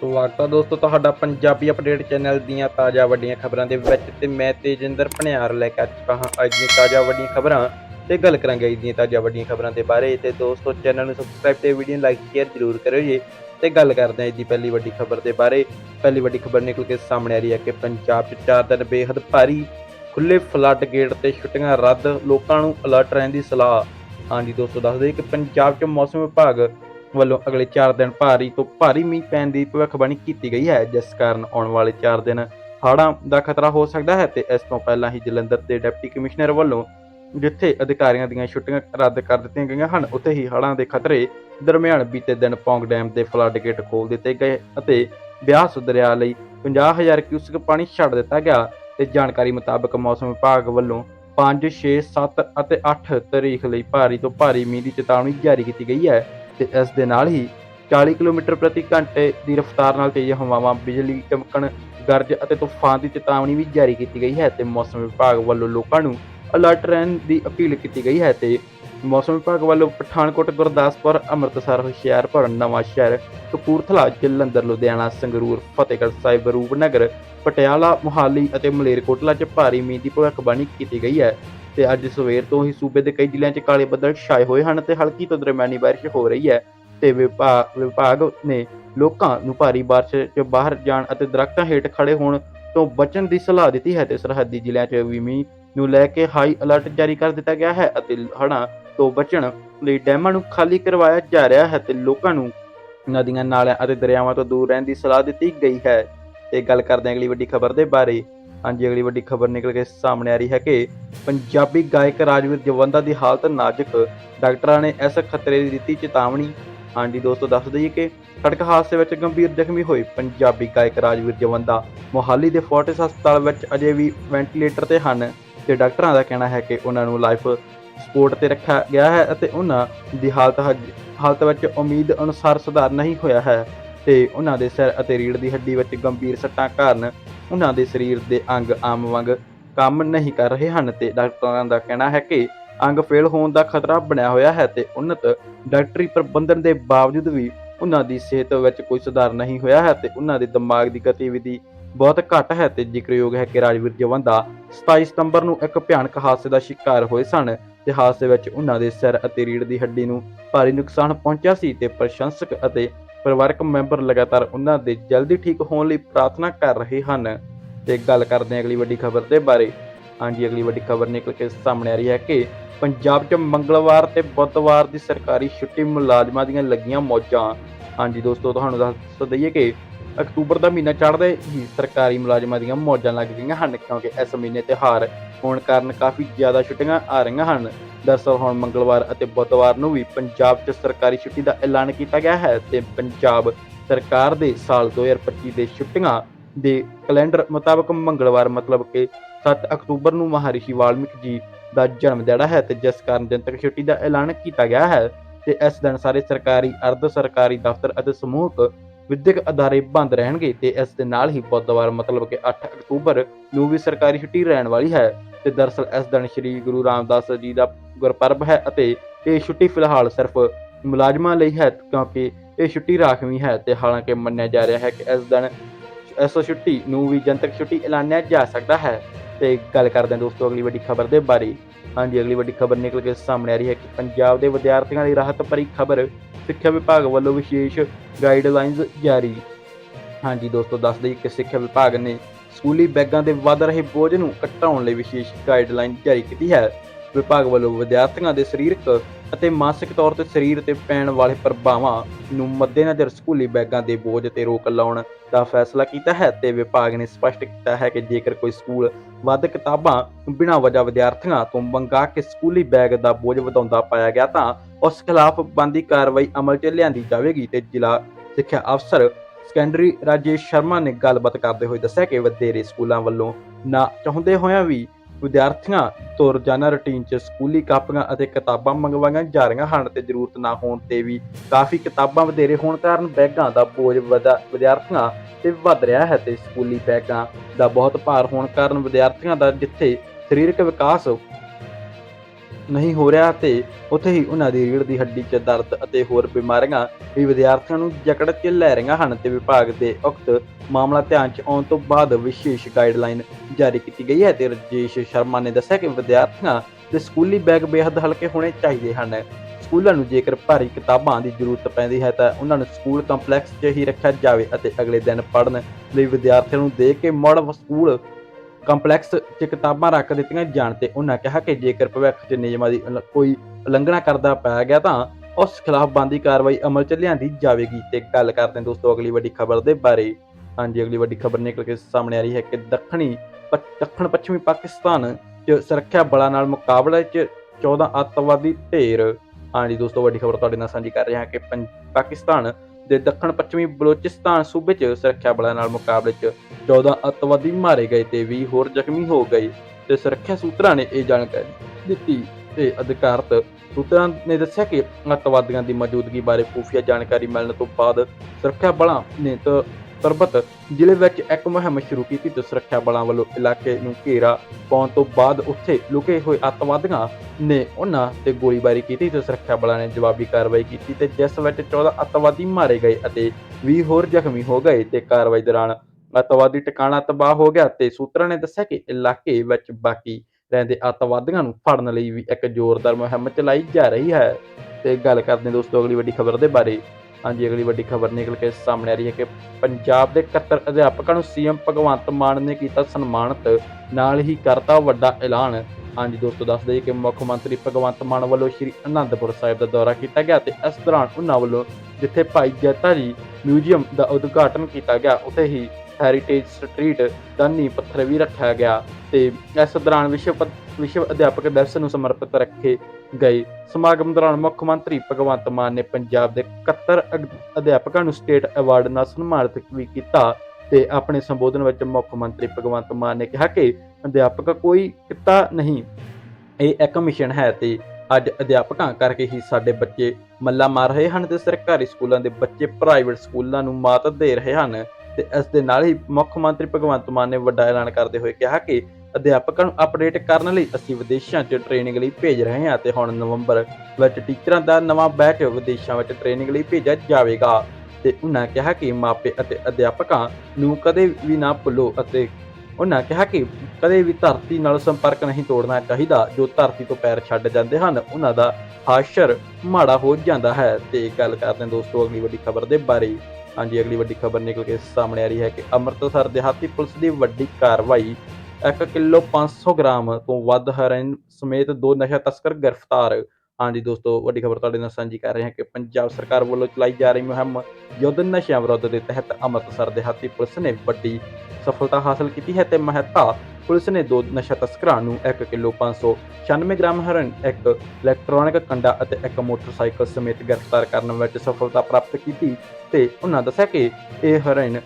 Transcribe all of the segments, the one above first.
ਸਵਾਗਤ ਹੈ ਦੋਸਤੋ ਤੁਹਾਡਾ ਪੰਜਾਬੀ ਅਪਡੇਟ ਚੈਨਲ ਦੀਆਂ ਤਾਜ਼ਾ ਵੱਡੀਆਂ ਖਬਰਾਂ ਦੇ ਵਿੱਚ ਤੇ ਮੈਂ ਤੇਜਿੰਦਰ ਭਣਿਆਰ ਲੈ ਕੇ ਆ ਚੁੱਕਾ ਹਾਂ ਅੱਜ ਦੀਆਂ ਤਾਜ਼ਾ ਵੱਡੀਆਂ ਖਬਰਾਂ ਤੇ ਗੱਲ ਕਰਾਂਗੇ ਅੱਜ ਦੀਆਂ ਤਾਜ਼ਾ ਵੱਡੀਆਂ ਖਬਰਾਂ ਦੇ ਬਾਰੇ ਤੇ ਦੋਸਤੋ ਚੈਨਲ ਨੂੰ ਸਬਸਕ੍ਰਾਈਬ ਤੇ ਵੀਡੀਓ ਨੂੰ ਲਾਈਕ ਸ਼ੇਅਰ ਜ਼ਰੂਰ ਕਰਿਓ ਜੀ ਤੇ ਗੱਲ ਕਰਦੇ ਹਾਂ ਅੱਜ ਦੀ ਪਹਿਲੀ ਵੱਡੀ ਖਬਰ ਦੇ ਬਾਰੇ। ਪਹਿਲੀ ਵੱਡੀ ਖਬਰ ਨਿਕਲ ਕੇ ਸਾਹਮਣੇ ਆ ਰਹੀ ਹੈ ਕਿ ਪੰਜਾਬ 'ਚ ਚਾਰ ਦਿਨ ਬੇਹੱਦ ਭਾਰੀ ਖੁੱਲੇ ਫਲੱਡ ਗੇਟ ਤੇ ਛੁੱਟੀਆਂ ਰੱਦ, ਲੋਕਾਂ ਨੂੰ ਅਲਰਟ ਰਹਿਣ ਦੀ ਸਲਾਹ। ਹਾਂਜੀ ਦੋਸਤੋ, ਦੱਸ ਦਈਏ ਕਿ ਪੰਜਾਬ 'ਚ ਮੌਸਮ ਵਿਭਾਗ ਵੱਲੋਂ ਅਗਲੇ 4 ਦਿਨ ਭਾਰੀ ਤੋਂ ਭਾਰੀ ਮੀਂਹ ਪੈਣ ਦੀ ਭਵਿੱਖਬਾਣੀ ਕੀਤੀ ਗਈ ਹੈ ਜਿਸ ਕਾਰਨ ਆਉਣ ਵਾਲੇ 4 ਦਿਨ ਹੜ੍ਹਾਂ ਦਾ ਖਤਰਾ ਹੋ ਸਕਦਾ ਹੈ ਤੇ ਇਸ ਤੋਂ ਪਹਿਲਾਂ ਹੀ ਜਲੰਧਰ ਦੇ ਡਿਪਟੀ ਕਮਿਸ਼ਨਰ ਵੱਲੋਂ ਜਿੱਥੇ ਅਧਿਕਾਰੀਆਂ ਦੀਆਂ ਛੁੱਟੀਆਂ ਰੱਦ ਕਰ ਦਿੱਤੀਆਂ ਗਈਆਂ ਹਨ ਉੱਥੇ ਹੀ ਹੜ੍ਹਾਂ ਦੇ ਖਤਰੇ ਦਰਮਿਆਨ ਬੀਤੇ ਦਿਨ ਪੌਂਗ ਡੈਮ ਦੇ ਫਲੱਡ ਗੇਟ ਖੋਲ ਦਿੱਤੇ ਗਏ ਅਤੇ ਬਿਆਸ ਦਰਿਆ ਲਈ 50000 ਕਿਊਸਕ ਪਾਣੀ ਛੱਡ ਦਿੱਤਾ ਗਿਆ। ਤੇ ਜਾਣਕਾਰੀ ਮੁਤਾਬਕ ਮੌਸਮ ਵਿਭਾਗ ਵੱਲੋਂ 5, 6, 7 ਅਤੇ 8 ਤਾਰੀਖ ਲਈ ਭਾਰੀ ਤੋਂ ਭਾਰੀ ਮੀਂਹ ਦੀ ਚੇਤਾਵਨੀ ਜਾਰੀ ਕੀਤੀ ਗਈ ਹੈ। ਤੇ ਇਸ ਦੇ ਨਾਲ ਹੀ 40 ਕਿਲੋਮੀਟਰ ਪ੍ਰਤੀ ਘੰਟੇ ਦੀ ਰਫ਼ਤਾਰ ਨਾਲ ਤੇਜ਼ ਹਵਾਵਾਂ, ਬਿਜਲੀ ਚਮਕਣ, ਗਰਜ ਅਤੇ ਤੂਫਾਨ ਦੀ ਚੇਤਾਵਨੀ ਵੀ ਜਾਰੀ ਕੀਤੀ ਗਈ ਹੈ ਤੇ ਮੌਸਮ ਵਿਭਾਗ ਵੱਲੋਂ ਲੋਕਾਂ ਨੂੰ ਅਲਰਟ ਰਹਿਣ ਦੀ ਅਪੀਲ ਕੀਤੀ ਗਈ ਹੈ ਤੇ ਮੌਸਮ ਵਿਭਾਗ ਵੱਲੋਂ ਪਠਾਨਕੋਟ, ਗੁਰਦਾਸਪੁਰ, ਅੰਮ੍ਰਿਤਸਰ, ਹੁਸ਼ਿਆਰਪੁਰ, ਨਵਾਂ ਸ਼ਹਿਰ, ਕਪੂਰਥਲਾ, ਜਲੰਧਰ, ਲੁਧਿਆਣਾ, ਸੰਗਰੂਰ, ਫਤਿਹਗੜ੍ਹ ਸਾਹਿਬ, ਰੂਪਨਗਰ, ਪਟਿਆਲਾ, ਮੁਹਾਲੀ ਅਤੇ ਮਲੇਰਕੋਟਲਾ 'ਚ ਭਾਰੀ ਮੀਂਹ ਦੀ ਭਵਿੱਖਬਾਣੀ ਕੀਤੀ ਗਈ ਹੈ। ਤੇ ਅੱਜ ਸਵੇਰ ਤੋਂ ਹੀ ਸੂਬੇ ਦੇ ਕਈ ਜ਼ਿਲ੍ਹਿਆਂ 'ਚ ਕਾਲੇ ਬੱਦਲ ਛਾਏ ਹੋਏ ਹਨ ਤੇ ਹਲਕੀ ਤੋਂ ਦਰਮਿਆਨੀ ਬਾਰਿਸ਼ ਹੋ ਰਹੀ ਹੈ ਤੇ ਵਿਭਾ- ਵਿਭਾਗ ਨੇ ਲੋਕਾਂ ਨੂੰ ਭਾਰੀ ਬਾਰਿਸ਼ 'ਚ ਬਾਹਰ ਜਾਣ ਅਤੇ ਦਰਖਤਾਂ ਹੇਠ ਖੜੇ ਹੋਣ ਤੋਂ ਬਚਣ ਦੀ ਸਲਾਹ ਦਿੱਤੀ ਹੈ ਤੇ ਸਰਹੱਦੀ ਜ਼ਿਲ੍ਹਿਆਂ 'ਚ ਵੀ ਮੀਂਹ ਨੂੰ ਲੈ ਕੇ ਹਾਈ ਅਲਰਟ ਜਾਰੀ ਕਰ ਦਿੱਤਾ ਗਿਆ ਹੈ ਅਤੇ ਹੜ੍ਹਾਂ ਤੋਂ ਬਚਣ ਲਈ ਡੈਮਾਂ ਨੂੰ ਖਾਲੀ ਕਰਵਾਇਆ ਜਾ ਰਿਹਾ ਹੈ ਤੇ ਲੋਕਾਂ ਨੂੰ ਨਦੀਆਂ, ਨਾਲਿਆਂ ਅਤੇ ਦਰਿਆਵਾਂ ਤੋਂ ਦੂਰ ਰਹਿਣ ਦੀ ਸਲਾਹ ਦਿੱਤੀ ਗਈ ਹੈ। ਤੇ ਗੱਲ ਕਰਦੇ ਹਾਂ ਅਗਲੀ ਵੱਡੀ ਖਬਰ ਦੇ ਬਾਰੇ। ਹਾਂਜੀ, ਅਗਲੀ ਵੱਡੀ ਖਬਰ ਨਿਕਲ ਕੇ ਸਾਹਮਣੇ ਆ ਰਹੀ ਹੈ ਕਿ ਪੰਜਾਬੀ ਗਾਇਕ ਰਾਜਵੀਰ ਜਵੰਦਾ ਦੀ ਹਾਲਤ ਨਾਜ਼ੁਕ। ਡਾਕਟਰਾਂ ਨੇ ਇਸ ਖਤਰੇ ਦੀ ਦਿੱਤੀ ਚੇਤਾਵਨੀ। ਹਾਂਜੀ, ਦੋਸਤੋ, ਦੱਸ ਦਈਏ ਕਿ ਸੜਕ ਹਾਦਸੇ ਵਿੱਚ ਗੰਭੀਰ ਜ਼ਖਮੀ ਹੋਏ ਪੰਜਾਬੀ ਗਾਇਕ ਰਾਜਵੀਰ ਜਵੰਦਾ। ਮੋਹਾਲੀ ਦੇ ਫੋਰਟਿਸ ਹਸਪਤਾਲ ਵਿੱਚ ਅਜੇ ਵੀ ਵੈਂਟੀਲੇਟਰ ਤੇ ਹਨ ਤੇ ਡਾਕਟਰਾਂ ਦਾ ਕਹਿਣਾ ਹੈ ਕਿ ਉਹਨਾਂ ਨੂੰ ਲਾਈਫ ਸਪੋਰਟ ਤੇ ਰੱਖਿਆ ਗਿਆ ਹੈ ਅਤੇ ਉਹਨਾਂ ਦੀ ਹਾਲਤ ਹਜ- ਹਾਲਤ ਵਿੱਚ ਉਮੀਦ ਅਨੁਸਾਰ ਸੁਧਾਰ ਨਹੀਂ ਹੋਇਆ ਹੈ ਤੇ ਉਹਨਾਂ ਦੇ ਸਿਰ ਅਤੇ ਰੀੜ੍ਹ ਦੀ ਹੱਡੀ ਵਿੱਚ ਗੰਭੀਰ ਸੱਟਾਂ ਕਾਰਨ ਉਹਨਾਂ ਦੇ ਸਰੀਰ ਦੇ ਅੰਗ ਆਮ ਵਾਂਗ ਕੰਮ ਨਹੀਂ ਕਰ ਰਹੇ ਹਨ ਤੇ ਡਾਕਟਰਾਂ ਦਾ ਕਹਿਣਾ ਹੈ ਕਿ ਅੰਗ ਫੇਲ ਹੋਣ ਦਾ ਖਤਰਾ ਬਣਿਆ ਹੋਇਆ ਹੈ ਤੇ ਉન્નਤ ਡਾਕਟਰੀ ਪ੍ਰਬੰਧਨ ਦੇ ਬਾਵਜੂਦ ਵੀ ਉਹਨਾਂ ਦੀ ਸਿਹਤ ਵਿੱਚ ਕੋਈ ਸੁਧਾਰ ਨਹੀਂ ਹੋਇਆ ਹੈ ਤੇ ਉਹਨਾਂ ਦੇ ਦਿਮਾਗ ਦੀ ਗਤੀਵਿਧੀ ਬਹੁਤ ਘੱਟ ਹੈ ਤੇ ਜ਼ਿਕਰਯੋਗ ਹੈ ਕਿ ਰਾਜਵੀਰ ਜਵੰਦਾ 27 ਸਤੰਬਰ ਨੂੰ ਇੱਕ ਭਿਆਨਕ ਹਾਦਸੇ ਦਾ ਸ਼ਿਕਾਰ ਹੋਏ ਸਨ ਤੇ ਹਾਦਸੇ ਵਿੱਚ ਉਹਨਾਂ ਦੇ ਸਿਰ ਅਤੇ ਰੀੜ ਦੀ ਹੱਡੀ ਨੂੰ ਭਾਰੀ ਨੁਕਸਾਨ ਪਹੁੰਚਿਆ ਸੀ ਤੇ ਪ੍ਰਸ਼ੰਸਕ ਅਤੇ ਪਰਿਵਾਰਕ ਮੈਂਬਰ ਲਗਾਤਾਰ ਉਹਨਾਂ ਦੇ ਜਲਦੀ ਠੀਕ ਹੋਣ ਲਈ ਪ੍ਰਾਰਥਨਾ ਕਰ ਰਹੇ ਹਨ। ਤੇ ਗੱਲ ਕਰਦੇ ਹਾਂ ਅਗਲੀ ਵੱਡੀ ਖਬਰ ਦੇ ਬਾਰੇ। ਹਾਂਜੀ, ਅਗਲੀ ਵੱਡੀ ਖਬਰ ਨਿਕਲ ਕੇ ਸਾਹਮਣੇ ਆ ਰਹੀ ਹੈ ਕਿ ਪੰਜਾਬ 'ਚ ਮੰਗਲਵਾਰ ਤੇ ਬੁੱਧਵਾਰ ਦੀ ਸਰਕਾਰੀ ਛੁੱਟੀ ਮੁਲਾਜ਼ਮਾਂ ਦੀਆਂ ਲੱਗੀਆਂ ਮੌਜਾਂ। ਹਾਂਜੀ, ਦੋਸਤੋ, ਤੁਹਾਨੂੰ ਦੱਸ ਦਈਏ ਕਿ ਅਕਤੂਬਰ ਦਾ ਮਹੀਨਾ ਚੜ੍ਹਦੇ ਹੀ ਸਰਕਾਰੀ ਮੁਲਾਜ਼ਮਾਂ ਦੀਆਂ ਮੌਜਾਂ ਲੱਗ ਗਈਆਂ ਹਨ, ਕਿਉਂਕਿ ਇਸ ਮਹੀਨੇ ਤਿਉਹਾਰ ਹੋਣ ਕਾਰਨ ਕਾਫੀ ਜ਼ਿਆਦਾ ਛੁੱਟੀਆਂ ਆ ਰਹੀਆਂ ਹਨ। ਦਰਅਸਲ ਹੁਣ ਮੰਗਲਵਾਰ ਅਤੇ ਬੁੱਧਵਾਰ ਨੂੰ ਵੀ ਪੰਜਾਬ 'ਚ ਸਰਕਾਰੀ ਛੁੱਟੀ ਦਾ ਐਲਾਨ ਕੀਤਾ ਗਿਆ ਹੈ ਤੇ ਪੰਜਾਬ ਸਰਕਾਰ ਦੇ ਸਾਲ 2025 ਦੇ ਛੁੱਟੀਆਂ ਦੇ ਕੈਲੰਡਰ ਮੁਤਾਬਕ ਮੰਗਲਵਾਰ ਮਤਲਬ ਕਿ 7 ਅਕਤੂਬਰ ਨੂੰ ਮਹਾਰਿਸ਼ੀ ਵਾਲਮੀਕ ਜੀ ਦਾ ਜਨਮ ਦਿਹਾੜਾ ਹੈ ਤੇ ਜਿਸ ਕਾਰਨ ਜਨਤਕ ਛੁੱਟੀ ਦਾ ਐਲਾਨ ਕੀਤਾ ਗਿਆ ਹੈ ਤੇ ਇਸ ਦਿਨ ਸਾਰੇ ਸਰਕਾਰੀ, ਅਰਧ ਸਰਕਾਰੀ ਦਫ਼ਤਰ ਅਤੇ ਸਮੂਹਕ ਵਿਦਿਅਕ ਅਦਾਰੇ ਬੰਦ ਰਹਿਣਗੇ ਤੇ ਇਸ ਦੇ ਨਾਲ ਹੀ ਬੁੱਧਵਾਰ, ਮਤਲਬ ਕਿ 8 ਅਕਤੂਬਰ ਨੂੰ ਵੀ ਸਰਕਾਰੀ ਛੁੱਟੀ ਰਹਿਣ ਵਾਲੀ ਹੈ ਤੇ ਦਰਅਸਲ ਇਸ ਦਿਨ ਸ੍ਰੀ ਗੁਰੂ ਰਾਮਦਾਸ ਜੀ ਦਾ ਗੁਰਪੁਰਬ ਹੈ ਅਤੇ ਇਹ ਛੁੱਟੀ ਫਿਲਹਾਲ ਸਿਰਫ ਮੁਲਾਜ਼ਮਾਂ ਲਈ ਹੈ ਕਿਉਂਕਿ ਇਹ ਛੁੱਟੀ ਰਾਖਵੀਂ ਹੈ ਤੇ ਹਾਲਾਂਕਿ ਮੰਨਿਆ ਜਾ ਰਿਹਾ ਹੈ ਕਿ ਇਸ ਦਿਨ ਇਸ ਛੁੱਟੀ ਨੂੰ ਵੀ ਜਨਤਕ ਛੁੱਟੀ ਐਲਾਨਿਆ ਜਾ ਸਕਦਾ ਹੈ। ਤੇ ਗੱਲ ਕਰਦੇ ਹਾਂ ਦੋਸਤੋ, ਅਗਲੀ ਵੱਡੀ ਖਬਰ ਦੇ ਬਾਰੇ। ਹਾਂਜੀ, ਅਗਲੀ ਵੱਡੀ ਖਬਰ ਨਿਕਲ ਕੇ ਸਾਹਮਣੇ ਆ ਰਹੀ ਹੈ ਕਿ ਪੰਜਾਬ ਦੇ ਵਿਦਿਆਰਥੀਆਂ ਲਈ ਰਾਹਤ ਭਰੀ ਖਬਰ ਸਿੱਖਿਆ ਵਿਭਾਗ ਵੱਲੋਂ ਵਿਸ਼ੇਸ਼ ਗਾਈਡਲਾਈਨਸ ਜਾਰੀ। ਹਾਂਜੀ ਦੋਸਤੋ ਦੱਸ ਦਈਏ ਕਿ ਸਿੱਖਿਆ ਵਿਭਾਗ ਨੇ ਸਕੂਲੀ ਬੈਗਾਂ ਦੇ ਵੱਧ ਰਹੇ ਬੋਝ ਨੂੰ ਘਟਾਉਣ ਲਈ ਵਿਸ਼ੇਸ਼ ਗਾਈਡਲਾਈਨ ਜਾਰੀ ਕੀਤੀ ਹੈ। ਵਿਭਾਗ ਵੱਲੋਂ ਵਿਦਿਆਰਥੀਆਂ ਦੇ ਸਰੀਰਕ ਅਤੇ ਮਾਨਸਿਕ ਤੌਰ ਤੇ ਸਰੀਰ ਤੇ ਪੈਣ ਵਾਲੇ ਪ੍ਰਭਾਵਾਂ ਨੂੰ ਮੱਦੇਨਜ਼ਰ ਸਕੂਲੀ ਬੈਗਾਂ ਦੇ ਬੋਝ ਤੇ ਰੋਕ ਲਾਉਣ ਦਾ ਫੈਸਲਾ ਕੀਤਾ ਹੈ ਤੇ ਵਿਭਾਗ ਨੇ ਸਪਸ਼ਟ ਕੀਤਾ ਹੈ ਕਿ ਜੇਕਰ ਕੋਈ ਸਕੂਲ ਵੱਧ ਕਿਤਾਬਾਂ ਬਿਨਾਂ ਵਜ੍ਹਾ ਵਿਦਿਆਰਥੀਆਂ ਤੋਂ ਮੰਗਾ ਕੇ ਸਕੂਲੀ ਬੈਗ ਦਾ ਬੋਝ ਵਧਾਉਂਦਾ ਪਾਇਆ ਗਿਆ ਤਾਂ ਉਸ ਖਿਲਾਫ ਬੰਦੀ ਕਾਰਵਾਈ ਅਮਲ 'ਚ ਲਿਆਂਦੀ ਜਾਵੇਗੀ ਤੇ ਜ਼ਿਲ੍ਹਾ ਸਿੱਖਿਆ ਅਫਸਰ ਸੈਕੰਡਰੀ ਰਾਜੇਸ਼ ਸ਼ਰਮਾ ਨੇ ਗੱਲਬਾਤ ਕਰਦੇ ਹੋਏ ਦੱਸਿਆ ਕਿ ਵਧੇਰੇ ਸਕੂਲਾਂ ਵੱਲੋਂ ਨਾ ਚਾਹੁੰਦੇ ਹੋਇਆਂ ਵੀ ਵਿਦਿਆਰਥੀਆਂ ਤੋਂ ਰੋਜ਼ਾਨਾ ਰੁਟੀਨ 'ਚ ਸਕੂਲੀ ਕਾਪੀਆਂ ਅਤੇ ਕਿਤਾਬਾਂ ਮੰਗਵਾਈਆਂ ਜਾ ਰਹੀਆਂ ਹਨ ਤੇ ਜ਼ਰੂਰਤ ਨਾ ਹੋਣ ਤੇ ਵੀ ਕਾਫੀ ਕਿਤਾਬਾਂ ਵਧੇਰੇ ਹੋਣ ਕਾਰਨ ਬੈਗਾਂ ਦਾ ਬੋਝ ਵਧਾ- ਵਿਦਿਆਰਥੀਆਂ ਤੇ ਵੱਧ ਰਿਹਾ ਹੈ ਤੇ ਸਕੂਲੀ ਬੈਗਾਂ ਦਾ ਬਹੁਤ ਭਾਰ ਹੋਣ ਕਾਰਨ ਵਿਦਿਆਰਥੀਆਂ ਦਾ ਜਿੱਥੇ ਸਰੀਰਕ ਵਿਕਾਸ ਨਹੀਂ ਹੋ ਰਿਹਾ ਤੇ ਉੱਥੇ ਹੀ ਉਹਨਾਂ ਦੀ ਰੀੜ੍ਹ ਦੀ ਹੱਡੀ 'ਚ ਦਰਦ ਅਤੇ ਹੋਰ ਬਿਮਾਰੀਆਂ ਵੀ ਵਿਦਿਆਰਥੀਆਂ ਨੂੰ ਜਕੜ ਚ ਲੈ ਰਹੀਆਂ ਹਨ ਤੇ ਵਿਭਾਗ ਦੇ ਉਕਤ ਮਾਮਲਾ ਧਿਆਨ 'ਚ ਆਉਣ ਤੋਂ ਬਾਅਦ ਵਿਸ਼ੇਸ਼ ਗਾਈਡਲਾਈਨ ਜਾਰੀ ਕੀਤੀ ਗਈ ਹੈ ਤੇ ਰਜੇਸ਼ ਸ਼ਰਮਾ ਨੇ ਦੱਸਿਆ ਕਿ ਵਿਦਿਆਰਥੀਆਂ ਦੇ ਸਕੂਲੀ ਬੈਗ ਬੇਹੱਦ ਹਲਕੇ ਹੋਣੇ ਚਾਹੀਦੇ ਹਨ। ਸਕੂਲਾਂ ਨੂੰ ਜੇਕਰ ਭਾਰੀ ਕਿਤਾਬਾਂ ਦੀ ਜ਼ਰੂਰਤ ਪੈਂਦੀ ਹੈ ਤਾਂ ਉਹਨਾਂ ਨੂੰ ਸਕੂਲ ਕੰਪਲੈਕਸ 'ਚ ਹੀ ਰੱਖਿਆ ਜਾਵੇ ਅਤੇ ਅਗਲੇ ਦਿਨ ਪੜ੍ਹਨ ਲਈ ਵਿਦਿਆਰਥੀਆਂ ਨੂੰ ਦੇ ਕੇ ਮੁੜ ਸਕੂਲ ਕੰਪਲੈਕਸ 'ਚ ਕਿਤਾਬਾਂ ਰੱਖ ਦਿੱਤੀਆਂ ਜਾਣ ਤੇ ਉਹਨਾਂ ਕਿਹਾ ਕਿ ਜੇਕਰ ਭਵਿੱਖ 'ਚ ਨਿਯਮਾਂ ਦੀ ਕੋਈ ਉਲੰਘਣਾ ਕਰਦਾ ਪਾਇਆ ਗਿਆ ਤਾਂ ਉਸ ਖਿਲਾਫ ਬੰਦੀ ਕਾਰਵਾਈ ਅਮਲ 'ਚ ਲਿਆਂਦੀ ਜਾਵੇਗੀ। ਤੇ ਗੱਲ ਕਰਦੇ ਹਾਂ ਦੋਸਤੋ, ਅਗਲੀ ਵੱਡੀ ਖਬਰ ਦੇ ਬਾਰੇ। ਹਾਂਜੀ, ਅਗਲੀ ਵੱਡੀ ਖਬਰ ਨਿਕਲ ਕੇ ਸਾਹਮਣੇ ਆ ਰਹੀ ਹੈ ਕਿ ਦੱਖਣੀ ਦੱਖਣ ਪੱਛਮੀ ਪਾਕਿਸਤਾਨ 'ਚ ਸੁਰੱਖਿਆ ਬਲਾਂ ਨਾਲ ਮੁਕਾਬਲੇ 'ਚ 14 ਅੱਤਵਾਦੀ ਢੇਰ। ਹਾਂਜੀ ਦੋਸਤੋ, ਵੱਡੀ ਖਬਰ ਤੁਹਾਡੇ ਨਾਲ ਸਾਂਝੀ ਕਰ ਰਿਹਾ ਹਾਂ ਕਿ ਪੰ- ਪਾਕਿਸਤਾਨ ਦੇ ਦੱਖਣ ਪੱਛਮੀ ਬਲੋਚਿਸਤਾਨ ਸੂਬੇ 'ਚ ਸੁਰੱਖਿਆ ਬਲਾਂ ਨਾਲ ਮੁਕਾਬਲੇ 'ਚ 14 ਅੱਤਵਾਦੀ ਮਾਰੇ ਗਏ ਤੇ 20 ਹੋਰ ਜ਼ਖਮੀ ਹੋ ਗਏ ਤੇ ਸੁਰੱਖਿਆ ਸੂਤਰਾਂ ਨੇ ਇਹ ਜਾਣਕਾਰੀ ਦਿੱਤੀ ਤੇ ਅਧਿਕਾਰਤ ਸੂਤਰਾਂ ਨੇ ਦੱਸਿਆ ਕਿ ਅੱਤਵਾਦੀਆਂ ਦੀ ਮੌਜੂਦਗੀ ਬਾਰੇ ਖੁਫੀਆ ਜਾਣਕਾਰੀ ਮਿਲਣ ਤੋਂ ਬਾਅਦ ਸੁਰੱਖਿਆ ਬਲਾਂ ਨੇ ਤ- ਜ਼ਿਲ੍ਹੇ ਵਿੱਚ ਇੱਕ ਮੁਹਿੰਮ ਸ਼ੁਰੂ ਕੀਤੀ ਤੇ ਸੁਰੱਖਿਆ ਬਲਾਂ ਵੱਲੋਂ ਇਲਾਕੇ ਨੂੰ ਘੇਰਾ ਪਾਉਣ ਤੋਂ ਬਾਅਦ ਉੱਥੇ ਲੁਕੇ ਹੋਏ ਅੱਤਵਾਦੀਆਂ ਨੇ ਉਹਨਾਂ ਤੇ ਗੋਲੀਬਾਰੀ ਕੀਤੀ ਤੇ ਸੁਰੱਖਿਆ ਬਲਾਂ ਨੇ ਜਵਾਬੀ ਕਾਰਵਾਈ ਕੀਤੀ ਤੇ ਜਿਸ ਵਿੱਚ 14 ਅੱਤਵਾਦੀ ਮਾਰੇ ਗਏ ਅਤੇ 20 ਹੋਰ ਜ਼ਖਮੀ ਹੋ ਗਏ ਤੇ ਕਾਰਵਾਈ ਦੌਰਾਨ ਅੱਤਵਾਦੀ ਟਿਕਾਣਾ ਤਬਾਹ ਹੋ ਗਿਆ ਤੇ ਸੂਤਰਾਂ ਨੇ ਦੱਸਿਆ ਕਿ ਇਲਾਕੇ ਵਿੱਚ ਬਾਕੀ ਰਹਿੰਦੇ ਅੱਤਵਾਦੀਆਂ ਨੂੰ ਫੜਨ ਲਈ ਵੀ ਇੱਕ ਜ਼ੋਰਦਾਰ ਮੁਹਿੰਮ ਚਲਾਈ ਜਾ ਰਹੀ ਹੈ। ਤੇ ਗੱਲ ਕਰਦੇ ਦੋਸਤੋ ਅਗਲੀ ਵੱਡੀ ਖਬਰ ਦੇ ਬਾਰੇ। ਹਾਂਜੀ, ਅਗਲੀ ਵੱਡੀ ਖਬਰ ਨਿਕਲ ਕੇ ਸਾਹਮਣੇ ਆ ਰਹੀ ਹੈ ਕਿ ਪੰਜਾਬ ਦੇ 71 ਅਧਿਆਪਕਾਂ ਨੂੰ ਸੀਐਮ ਭਗਵੰਤ ਮਾਨ ਨੇ ਕੀਤਾ ਸਨਮਾਨਿਤ, ਨਾਲ ਹੀ ਕਰਤਾ ਵੱਡਾ ਐਲਾਨ। ਹਾਂਜੀ, ਦੋਸਤੋ, ਦੱਸ ਦਈਏ ਕਿ ਮੁੱਖ ਮੰਤਰੀ ਭਗਵੰਤ ਮਾਨ ਵੱਲੋਂ ਸ਼੍ਰੀ ਅਨੰਦਪੁਰ ਸਾਹਿਬ ਦਾ ਦੌਰਾ ਕੀਤਾ ਗਿਆ ਤੇ ਇਸ ਦੌਰਾਨ ਉਹਨਾਂ ਵੱਲੋਂ ਜਿੱਥੇ ਭਾਈ ਜੈਤਾ ਜੀ ਮਿਊਜ਼ੀਅਮ ਦਾ ਉਦਘਾਟਨ ਕੀਤਾ ਗਿਆ, ਉੱਥੇ ਹੀ ਹੈਰੀਟੇਜ ਸਟਰੀਟ ਦਾ ਨੀਂਹ ਪੱਥਰ ਵੀ ਰੱਖਿਆ ਗਿਆ ਤੇ ਇਸ ਦੌਰਾਨ ਵਿਸ਼ਵ ਪੱਧ- ਵਿਸ਼ਵ ਅਧਿਆਪਕ ਦਿਵਸ ਨੂੰ ਸਮਰਪਿਤ ਰੱਖੇ ਗਏ। ਸਮਾਗਮ ਦੌਰਾਨ ਮੁੱਖ ਮੰਤਰੀ ਭਗਵੰਤ ਮਾਨ ਨੇ ਪੰਜਾਬ ਦੇ 71 ਅਗ- ਅਧਿਆਪਕਾਂ ਨੂੰ ਸਟੇਟ ਅਵਾਰਡ ਨਾਲ ਸਨਮਾਨਿਤ ਵੀ ਕੀਤਾ ਤੇ ਆਪਣੇ ਸੰਬੋਧਨ ਵਿੱਚ ਮੁੱਖ ਮੰਤਰੀ ਭਗਵੰਤ ਮਾਨ ਨੇ ਕਿਹਾ ਕਿ ਅਧਿਆਪਕ ਕੋਈ ਕਿੱਤਾ ਨਹੀਂ, ਇਹ ਇੱਕ ਮਿਸ਼ਨ ਹੈ ਤੇ ਅੱਜ ਅਧਿਆਪਕਾਂ ਕਰਕੇ ਹੀ ਸਾਡੇ ਬੱਚੇ ਮੱਲਾ ਮਾਰ ਰਹੇ ਹਨ ਤੇ ਸਰਕਾਰੀ ਸਕੂਲਾਂ ਦੇ ਬੱਚੇ ਪ੍ਰਾਈਵੇਟ ਸਕੂਲਾਂ ਨੂੰ ਮਾਤ ਦੇ ਰਹੇ ਹਨ। ਤੇ ਇਸ ਦੇ ਨਾਲ ਹੀ ਮੁੱਖ ਮੰਤਰੀ ਭਗਵੰਤ ਮਾਨ ਨੇ ਵੱਡਾ ਐਲਾਨ ਕਰਦੇ ਹੋਏ ਕਿਹਾ ਕਿ ਅਧਿਆਪਕਾਂ ਨੂੰ ਅਪਡੇਟ ਕਰਨ ਲਈ ਅਸੀਂ ਵਿਦੇਸ਼ਾਂ 'ਚ ਟ੍ਰੇਨਿੰਗ ਲਈ ਭੇਜ ਰਹੇ ਹਾਂ ਤੇ ਹੁਣ ਨਵੰਬਰ ਵਿੱਚ ਟੀਚਰਾਂ ਦਾ ਨਵਾਂ ਬੈਚ ਵਿਦੇਸ਼ਾਂ ਵਿੱਚ ਟ੍ਰੇਨਿੰਗ ਲਈ ਭੇਜਿਆ ਜਾਵੇਗਾ। ਤੇ ਉਹਨਾਂ ਕਿਹਾ ਕਿ ਮਾਪੇ ਅਤੇ ਅਧਿਆਪਕਾਂ ਨੂੰ ਕਦੇ ਵੀ ਨਾ ਭੁੱਲੋ ਅਤੇ ਉਹਨਾਂ ਕਿਹਾ ਕਿ ਕਦੇ ਵੀ ਧਰਤੀ ਨਾਲ ਸੰਪਰਕ ਨਹੀਂ ਤੋੜਨਾ ਚਾਹੀਦਾ। ਜੋ ਧਰਤੀ ਤੋਂ ਪੈਰ ਛੱਡ ਜਾਂਦੇ ਹਨ, ਉਹਨਾਂ ਦਾ ਹਾਸ਼ਰ ਮਾੜਾ ਹੋ ਜਾਂਦਾ ਹੈ। ਤੇ ਗੱਲ ਕਰਦੇ ਹਾਂ ਦੋਸਤੋ, ਅਗਲੀ ਵੱਡੀ ਖਬਰ ਦੇ ਬਾਰੇ। ਹਾਂਜੀ, ਅਗਲੀ ਵੱਡੀ ਖਬਰ ਨਿਕਲ ਕੇ ਸਾਹਮਣੇ ਆ ਰਹੀ ਹੈ ਕਿ ਅੰਮ੍ਰਿਤਸਰ ਦਿਹਾਤੀ ਪੁਲਿਸ ਦੀ ਵੱਡੀ ਕਾਰਵਾਈ 1 ਕਿਲੋ 500 ਗ੍ਰਾਮ ਤੋਂ ਵੱਧ ਹੈਰੋਇਨ ਸਮੇਤ ਦੋ ਨਸ਼ਾ ਤਸਕਰ ਗ੍ਰਿਫਤਾਰ ਹਾਂਜੀ ਦੋਸਤੋ, ਵੱਡੀ ਖਬਰ ਤੁਹਾਡੇ ਨਾਲ ਸਾਂਝੀ ਕਰ ਰਹੇ ਹਾਂ ਕਿ ਪੰਜਾਬ ਸਰਕਾਰ ਵੱਲੋਂ ਚਲਾਈ ਜਾ ਰਹੀ ਮੁਹਿੰਮ ਯੁੱਧ ਨਸ਼ਿਆਂ ਵਿਰੁੱਧ ਦੇ ਤਹਿਤ ਅੰਮ੍ਰਿਤਸਰ ਦਿਹਾਤੀ ਪੁਲਿਸ ਨੇ ਵੱਡੀ ਸਫਲਤਾ ਹਾਸਲ ਕੀਤੀ ਹੈ ਤੇ ਮਹਿਤਾ ਪੁਲਿਸ ਨੇ ਦੋ ਨਸ਼ਾ ਤਸਕਰਾਂ ਨੂੰ 1 ਕਿਲੋ 596 ਗ੍ਰਾਮ ਹੈਰੋਇਨ, ਇੱਕ ਇਲੈਕਟ੍ਰੋਨਿਕ ਕੰਡਾ ਅਤੇ ਇੱਕ ਮੋਟਰਸਾਈਕਲ ਸਮੇਤ ਗ੍ਰਿਫਤਾਰ ਕਰਨ ਵਿੱਚ ਸਫਲਤਾ ਪ੍ਰਾਪਤ ਕੀਤੀ ਤੇ ਉਹਨਾਂ ਦੱਸਿਆ ਕਿ ਇਹ ਹੈਰੋਇਨ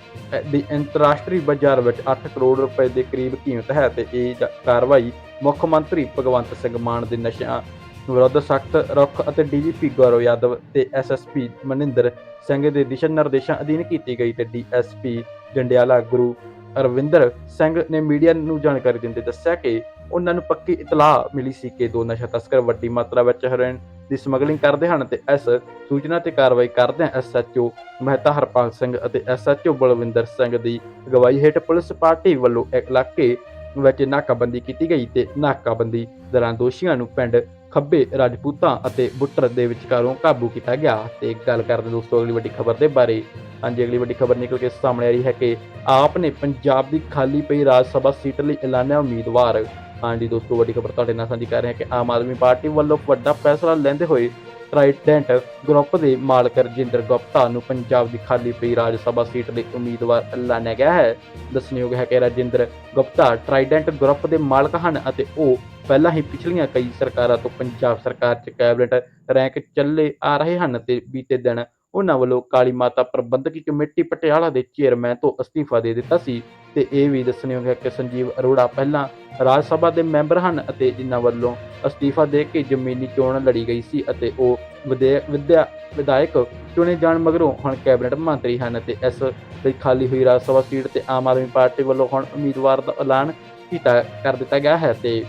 ਦੀ ਅੰਤਰਰਾਸ਼ਟਰੀ ਬਾਜ਼ਾਰ ਵਿੱਚ 8 ਕਰੋੜ ਰੁਪਏ ਦੇ ਕਰੀਬ ਕੀਮਤ ਹੈ ਤੇ ਇਹ ਕਾਰਵਾਈ ਮੁੱਖ ਮੰਤਰੀ ਭਗਵੰਤ ਸਿੰਘ ਮਾਨ ਦੇ ਨਸ਼ਿਆਂ ਵਿਰੁੱਧ ਸਖਤ ਰੁਖ ਅਤੇ ਡੀਜੀਪੀ ਗੌਰਵ ਯਾਦਵ ਤੇ ਐਸਐਸਪੀ ਮਨਿੰਦਰ ਸਿੰਘ ਦੇ ਦਿਸ਼ਾ ਨਿਰਦੇਸ਼ਾਂ ਅਧੀਨ ਕੀਤੀ ਗਈ ਤੇ ਡੀਐਸਪੀ ਜੰਡਿਆਲਾ ਗੁਰੂ ਅਰਵਿੰਦਰ ਸਿੰਘ ਨੇ ਮੀਡੀਆ ਨੂੰ ਜਾਣਕਾਰੀ ਦਿੰਦੇ ਦੱਸਿਆ ਕਿ ਉਹਨਾਂ ਨੂੰ ਪੱਕੀ ਇਤਲਾਹ ਮਿਲੀ ਸੀ ਕਿ ਦੋ ਨਸ਼ਾ ਤਸਕਰ ਵੱਡੀ ਮਾਤਰਾ ਵਿੱਚ ਹੈਰੋਇਨ ਦੀ ਸਮਗਲਿੰਗ ਕਰਦੇ ਹਨ ਤੇ ਇਸ ਸੂਚਨਾ ਤੇ ਕਾਰਵਾਈ ਕਰਦਿਆਂ ਐਸਐਚਓ ਮਹਿਤਾ ਹਰਪਾਲ ਸਿੰਘ ਅਤੇ ਐਸਐਚਓ ਬਲਵਿੰਦਰ ਸਿੰਘ ਦੀ ਅਗਵਾਈ ਹੇਠ ਪੁਲਿਸ ਪਾਰਟੀ ਵੱਲੋਂ ਇਲਾਕੇ ਵਿੱਚ ਨਾਕਾਬੰਦੀ ਕੀਤੀ ਗਈ ਤੇ ਨਾਕਾਬੰਦੀ ਦੌਰਾਨ ਦੋਸ਼ੀਆਂ ਨੂੰ ਪਿੰਡ ਖੱਬੇ ਰਾਜਪੂਤਾਂ ਅਤੇ ਬੁੱਟਰ ਦੇ ਵਿਚਕਾਰੋਂ ਕਾਬੂ ਕੀਤਾ ਗਿਆ। ਤੇ ਗੱਲ ਕਰਦੇ ਦੋਸਤੋ, ਅਗਲੀ ਵੱਡੀ ਖਬਰ ਦੇ ਬਾਰੇ। ਹਾਂਜੀ, ਅਗਲੀ ਵੱਡੀ ਖਬਰ ਨਿਕਲ ਕੇ ਸਾਹਮਣੇ ਆ ਰਹੀ ਹੈ ਕਿ ਆਪ ਨੇ ਪੰਜਾਬ ਦੀ ਖਾਲੀ ਪਈ ਰਾਜ ਸਭਾ ਸੀਟ ਲਈ ਐਲਾਨਿਆ ਉਮੀਦਵਾਰ। ਹਾਂਜੀ ਦੋਸਤੋ, ਵੱਡੀ ਖਬਰ ਤੁਹਾਡੇ ਨਾਲ ਸਾਂਝੀ ਕਰ ਰਹੇ ਹਾਂ ਕਿ ਆਮ ਆਦਮੀ ਪਾਰਟੀ ਵੱਲੋਂ ਵੱਡਾ ਫੈਸਲਾ ਲੈਂਦੇ ਹੋਏ ਟ੍ਰਾਈਡੈਂਟ ਗਰੁੱਪ ਦੇ ਮਾਲਕ ਰਜਿੰਦਰ ਗੁਪਤਾ ਨੂੰ ਪੰਜਾਬ ਦੀ ਖਾਲੀ ਪਈ ਰਾਜ ਸਭਾ ਸੀਟ ਦੇ ਉਮੀਦਵਾਰ ਐਲਾਨਿਆ ਗਿਆ ਹੈ। ਦੱਸਣਯੋਗ ਹੈ ਕਿ ਰਜਿੰਦਰ ਗੁਪਤਾ ਟ੍ਰਾਈਡੈਂਟ ਗਰੁੱਪ ਦੇ ਮਾਲਕ ਹਨ ਅਤੇ ਉਹ ਪਹਿਲਾਂ ਹੀ ਪਿਛਲੀਆਂ ਕਈ ਸਰਕਾਰਾਂ ਤੋਂ ਪੰਜਾਬ ਸਰਕਾਰ 'ਚ ਕੈਬਨਿਟ ਰੈਂਕ ਚੱਲੇ ਆ ਰਹੇ ਹਨ ਤੇ ਬੀਤੇ ਦਿਨ ਉਹਨਾਂ ਵੱਲੋਂ ਕਾਲੀ ਮਾਤਾ ਪ੍ਰਬੰਧਕੀ ਕਮੇਟੀ ਪਟਿਆਲਾ ਦੇ ਚੇਅਰਮੈਨ ਤੋਂ ਅਸਤੀਫਾ ਦੇ ਦਿੱਤਾ ਸੀ ਤੇ ਇਹ ਵੀ ਦੱਸਣਯੋਗ ਹੈ ਕਿ ਸੰਜੀਵ ਅਰੋੜਾ ਪਹਿਲਾਂ ਰਾਜ ਸਭਾ ਦੇ ਮੈਂਬਰ ਹਨ ਅਤੇ ਜਿਨ੍ਹਾਂ ਵੱਲੋਂ ਅਸਤੀਫਾ ਦੇ ਕੇ ਜ਼ਮੀਨੀ ਚੋਣ ਲੜੀ ਗਈ ਸੀ ਅਤੇ ਉਹ ਵਿਧੇ- ਵਿਦਿਆ ਵਿਧਾਇਕ ਚੁਣੇ ਜਾਣ ਮਗਰੋਂ ਹੁਣ ਕੈਬਨਿਟ ਮੰਤਰੀ ਹਨ ਅਤੇ ਇਸ ਲਈ ਖਾਲੀ ਹੋਈ ਰਾਜ ਸਭਾ ਸੀਟ ਤੇ ਆਮ ਆਦਮੀ ਪਾਰਟੀ ਵੱਲੋਂ ਹੁਣ ਉਮੀਦਵਾਰ ਦਾ ਐਲਾਨ ਕੀਤਾ, ਕਰ ਦਿੱਤਾ ਗਿਆ ਹੈ ਤੇ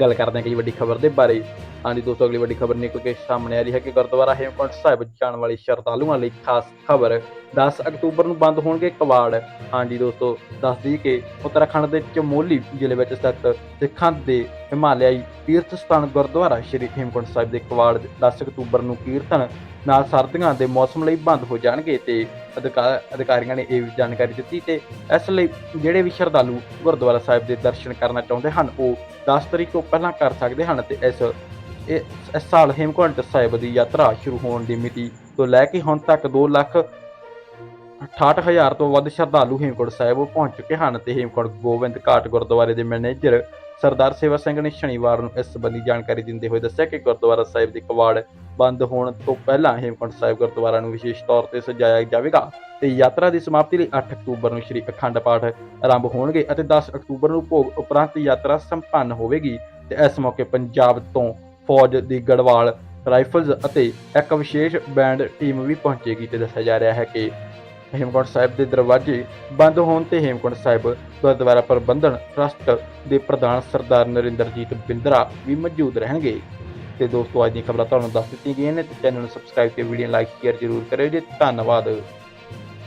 ਗੱਲ ਕਰਦੇ ਹਾਂ ਕਿ ਵੱਡੀ ਖਬਰ ਦੇ ਬਾਰੇ। ਹਾਂਜੀ ਦੋਸਤੋ, ਅਗਲੀ ਵੱਡੀ ਖਬਰ ਨਿਕਲ ਕੇ ਸਾਹਮਣੇ ਆ ਰਹੀ ਹੈ ਕਿ ਗੁਰਦੁਆਰਾ ਹੇਮਕੁੰਟ ਸਾਹਿਬ ਜਾਣ ਵਾਲੇ ਸ਼ਰਧਾਲੂਆਂ ਲਈ ਖਾਸ ਖਬਰ 10 ਅਕਤੂਬਰ ਨੂੰ ਬੰਦ ਹੋਣਗੇ ਕਵਾੜ। ਹਾਂਜੀ ਦੋਸਤੋ, ਦੱਸ ਦਈਏ ਕਿ ਉੱਤਰਾਖੰਡ ਦੇ ਚਮੋਲੀ ਜ਼ਿਲ੍ਹੇ ਵਿੱਚ ਸਥਿਤ ਸਿੱਖਾਂ ਦੇ ਹਿਮਾਲਿਆਈ ਤੀਰਥ ਸਥਾਨ ਗੁਰਦੁਆਰਾ ਸ਼੍ਰੀ ਹੇਮਕੁੰਟ ਸਾਹਿਬ ਦੇ ਕਵਾੜ 10 ਅਕਤੂਬਰ ਨੂੰ ਕੀਰਤਨ ਨਾਲ ਸਰਦੀਆਂ ਦੇ ਮੌਸਮ ਲਈ ਬੰਦ ਹੋ ਜਾਣਗੇ ਤੇ ਅਧਿਕਾ- ਅਧਿਕਾਰੀਆਂ ਨੇ ਇਹ ਵੀ ਜਾਣਕਾਰੀ ਦਿੱਤੀ ਤੇ ਇਸ ਲਈ ਜਿਹੜੇ ਵੀ ਸ਼ਰਧਾਲੂ ਗੁਰਦੁਆਰਾ ਸਾਹਿਬ ਦੇ ਦਰਸ਼ਨ ਕਰਨਾ ਚਾਹੁੰਦੇ ਹਨ, ਉਹ 10 ਤਰੀਕ ਤੋਂ ਪਹਿਲਾਂ ਕਰ ਸਕਦੇ ਹਨ ਤੇ ਇਸ ਇਸ ਸਾਲ ਹੇਮਕੁੰਟ ਸਾਹਿਬ ਦੀ ਯਾਤਰਾ ਸ਼ੁਰੂ ਹੋਣ ਦੀ ਮਿਤੀ ਤੋਂ ਲੈ ਕੇ ਹੁਣ ਤੱਕ 2 ਲੱਖ 68000 ਤੋਂ ਵੱਧ ਸ਼ਰਧਾਲੂ ਹੇਮਕੁੰਟ ਸਾਹਿਬ ਪਹੁੰਚ ਚੁੱਕੇ ਹਨ ਤੇ ਹੇਮਕੁੰਟ ਗੋਬਿੰਦ ਘਾਟ ਗੁਰਦੁਆਰੇ ਦੇ ਮੈਨੇਜਰ ਸਰਦਾਰ ਸੇਵਾ ਸਿੰਘ ਨੇ ਸ਼ਨੀਵਾਰ ਨੂੰ ਇਸ ਸੰਬੰਧੀ ਜਾਣਕਾਰੀ ਦਿੰਦੇ ਹੋਏ ਦੱਸਿਆ ਕਿ ਗੁਰਦੁਆਰਾ ਸਾਹਿਬ ਦੇ ਕਵਾੜ ਬੰਦ ਹੋਣ ਤੋਂ ਪਹਿਲਾਂ ਹੇਮਕੁੰਟ ਸਾਹਿਬ ਗੁਰਦੁਆਰਾ ਨੂੰ ਵਿਸ਼ੇਸ਼ ਤੌਰ ਤੇ ਸਜਾਇਆ ਜਾਵੇਗਾ ਤੇ ਯਾਤਰਾ ਦੀ ਸਮਾਪਤੀ ਲਈ 8 ਅਕਤੂਬਰ ਨੂੰ ਸ੍ਰੀ ਅਖੰਡ ਪਾਠ ਆਰੰਭ ਹੋਣਗੇ ਅਤੇ 10 ਅਕਤੂਬਰ ਨੂੰ ਭੋਗ ਉਪਰੰਤ ਯਾਤਰਾ ਸੰਪੰਨ ਹੋਵੇਗੀ ਤੇ ਇਸ ਮੌਕੇ ਪੰਜਾਬ ਤੋਂ ਫੌਜ ਦੀ ਗੜਵਾਲ, ਰਾਈਫਲਜ਼ ਅਤੇ ਇੱਕ ਵਿਸ਼ੇਸ਼ ਬੈਂਡ ਟੀਮ ਵੀ ਪਹੁੰਚੇਗੀ ਤੇ ਦੱਸਿਆ ਜਾ ਰਿਹਾ ਹੈ ਕਿ ਹੇਮਕੁੰਟ ਸਾਹਿਬ ਦੇ ਦਰਵਾਜ਼ੇ ਬੰਦ ਹੋਣ ਤੇ ਹੇਮਕੁੰਟ ਸਾਹਿਬ ਗੁਰਦੁਆਰਾ ਪ੍ਰਬੰਧਨ ਟਰਸਟ ਦੇ ਪ੍ਰਧਾਨ ਸਰਦਾਰ ਨਰਿੰਦਰਜੀਤ ਬਿੰਦਰਾ ਵੀ ਮੌਜੂਦ ਰਹਿਣਗੇ। ਤੇ ਦੋਸਤੋ, ਅੱਜ ਦੀਆਂ ਖਬਰਾਂ ਤੁਹਾਨੂੰ ਦੱਸ ਦਿੱਤੀਆਂ ਗਈਆਂ ਨੇ ਤੇ ਚੈਨਲ ਨੂੰ ਸਬਸਕ੍ਰਾਈਬ ਤੇ ਵੀਡੀਓ ਲਾਈਕ ਸ਼ੇਅਰ ਜ਼ਰੂਰ ਕਰਿਓ ਜੀ। ਧੰਨਵਾਦ।